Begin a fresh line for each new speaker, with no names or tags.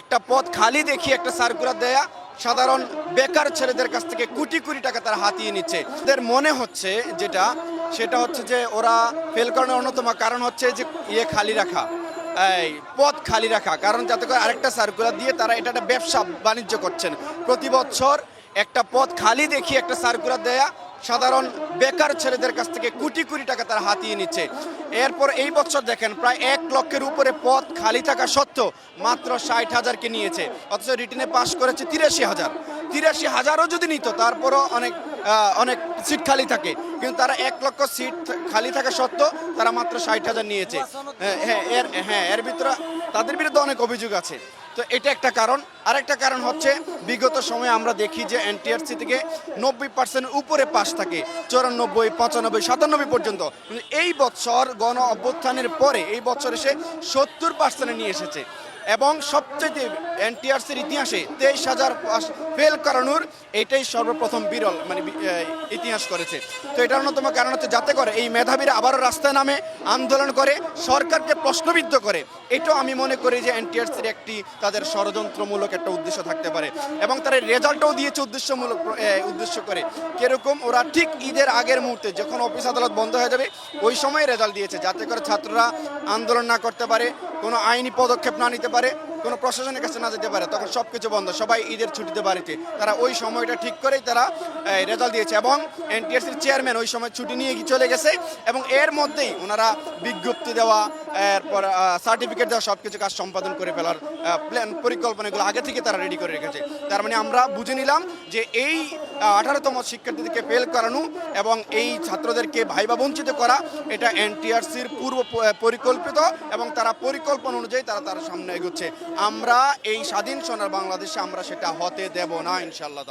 একটা পথ খালি দেখিয়ে একটা সার্কুলার দেয়া, সাধারণ বেকার ছেলেদের কাছ থেকে কোটি কোটি টাকা তারা হাতিয়ে নিচ্ছে। এদের মনে হচ্ছে যেটা, সেটা হচ্ছে যে ওরা ফেল করানোর অন্যতম কারণ হচ্ছে যে ইয়ে খালি রাখা। এই পথ খালি রাখা। কারণ যাতে করে আরেকটা সার্কুলার দিয়ে তারা এটা একটা ব্যবসা বাণিজ্য করছেন। প্রতি বছর একটা পথ খালি দেখিয়ে একটা সার্কুলার দেয়া সাধারণ বেকার ছেলেদের কাছ থেকে কোটি কোটি টাকা তারা হাতিয়ে নিচ্ছে। এরপর এই বছর দেখেন প্রায় এক লক্ষের উপরে পথ খালি থাকা সত্ত্বেও মাত্র ষাট হাজারকে নিয়েছে। অথচ রিটেনে পাশ করেছে তিরাশি হাজার। তিরাশি হাজারও যদি নিত, তারপরও অনেক অনেক সিট খালি থাকে। কিন্তু তারা এক লক্ষ সিট খালি থাকা সত্ত্বেও তারা মাত্র ষাট হাজার নিয়েছে। হ্যাঁ, হ্যাঁ এর হ্যাঁ এর ভিতরে তাদের বিরুদ্ধে অনেক অভিযোগ আছে। তো এটা একটা কারণ। আরেকটা কারণ হচ্ছে বিগত সময়ে আমরা দেখি যে এনটিআরসি থেকে নব্বই পার্সেন্ট উপরে পাস থাকে। চুরানব্বই পঁচানব্বই সাতানব্বই পর্যন্ত। এই বছর গণ অভ্যুত্থানের পরে এই বছর এসে সত্তর পার্সেন্টে নিয়ে এসেছে। এবং সবচেয়ে এনটিআরসির ইতিহাসে তেইশ হাজার ফেল করানোর এটাই সর্বপ্রথম বিরল মানে ইতিহাস করেছে। তো এটার অন্যতম কারণ হচ্ছে যাতে করে এই মেধাবীরা আবারও রাস্তায় নামে, আন্দোলন করে, সরকারকে প্রশ্নবিদ্ধ করে। এটাও আমি মনে করি যে এনটিআরসির একটি তাদের ষড়যন্ত্রমূলক একটা উদ্দেশ্য থাকতে পারে এবং তারা রেজাল্টও দিয়েছে উদ্দেশ্যমূলক উদ্দেশ্য করে। কীরকম ওরা ঠিক ঈদের আগের মুহূর্তে যখন অফিস আদালত বন্ধ হয়ে যাবে, ওই সময় রেজাল্ট দিয়েছে, যাতে করে ছাত্ররা আন্দোলন না করতে পারে, কোনো আইনি পদক্ষেপ না নিতে পারে। কোনো প্রশাসনের কাছে না যেতে পারে, তখন সব কিছু বন্ধ। সবাই ঈদের ছুটিতে বাড়িতে। তারা ওই সময়টা ঠিক করেই তারা রেজাল্ট দিয়েছে এবং এনটিএসসির চেয়ারম্যান ওই সময় ছুটি নিয়ে চলে গেছে এবং এর মধ্যেই ওনারা বিজ্ঞপ্তি দেওয়া, এরপর সার্টিফিকেট দেওয়া সব কিছু কাজ সম্পাদন করে ফেলার প্ল্যান পরিকল্পনাগুলো আগে থেকে তারা রেডি করে রেখেছে। তার মানে আমরা বুঝে নিলাম যে এই আঠারোতম শিক্ষার্থীদেরকে ফেল করানো এবং এই ছাত্রদেরকে ভাইবা বঞ্চিত করা, এটা এনটিআরসির পূর্ব পরিকল্পিত এবং তারা পরিকল্পনা অনুযায়ী তারা তার সামনে এগোচ্ছে। আমরা এই স্বাধীন সোনার বাংলাদেশে আমরা সেটা হতে দেব না ইনশাল্লাহ